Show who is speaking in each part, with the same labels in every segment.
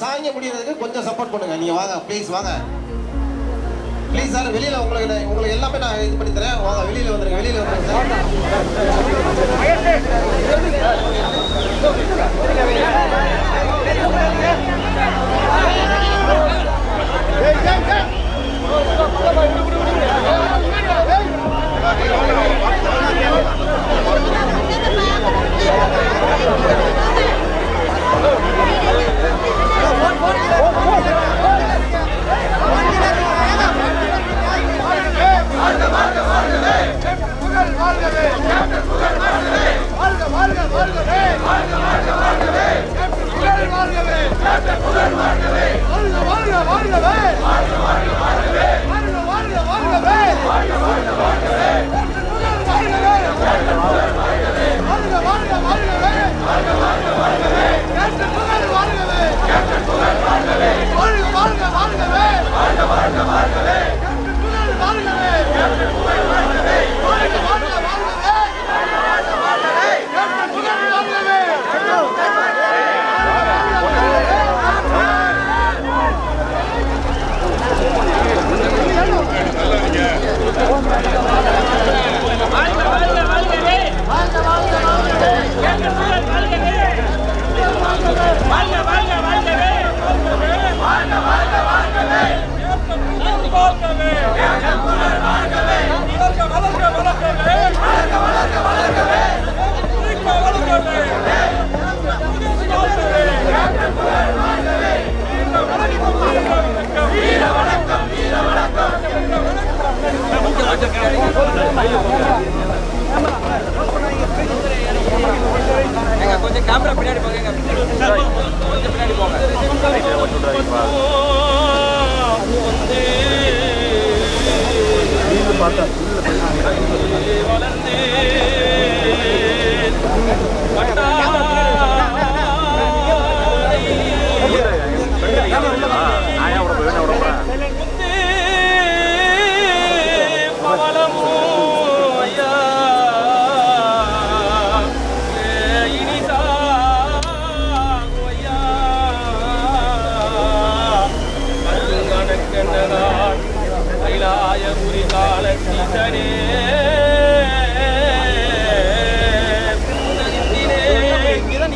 Speaker 1: Sir கொஞ்சம் முடியறதுக்கு கொஞ்சம் சப்போர்ட் பண்ணுங்க. நீங்க வாங்க ப்ளீஸ் வாங்க. ப்ளீஸ் சார் வெளியில உங்களுக்கு உங்களுக்கு எல்லாமே நான் இது பண்ணி தரேன். வாங்க வெளியில வந்துருங்க வெளியில வந்துருங்க. சார்
Speaker 2: கொஞ்சம் கேமரா பின்னாடி போங்க 맞다.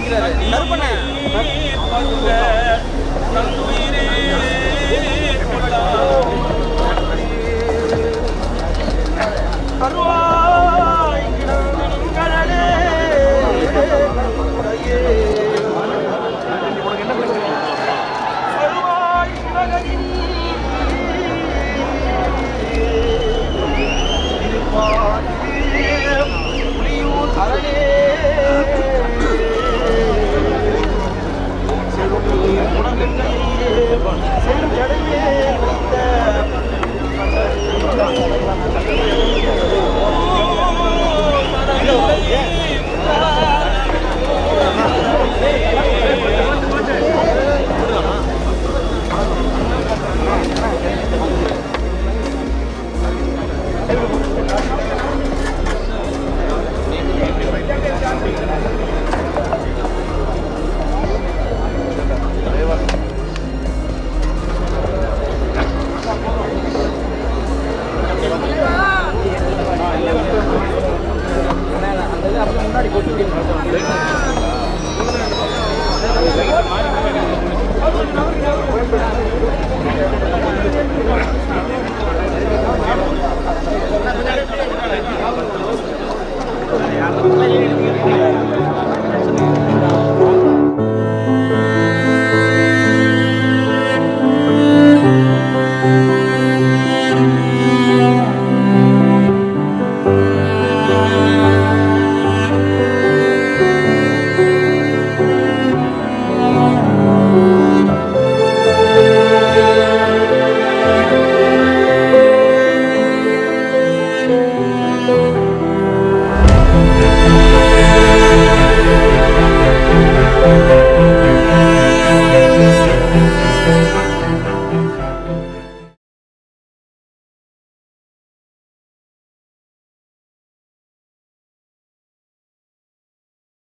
Speaker 2: கருப்பண்ண Sayın Kerem முன்னாடி கொட்டி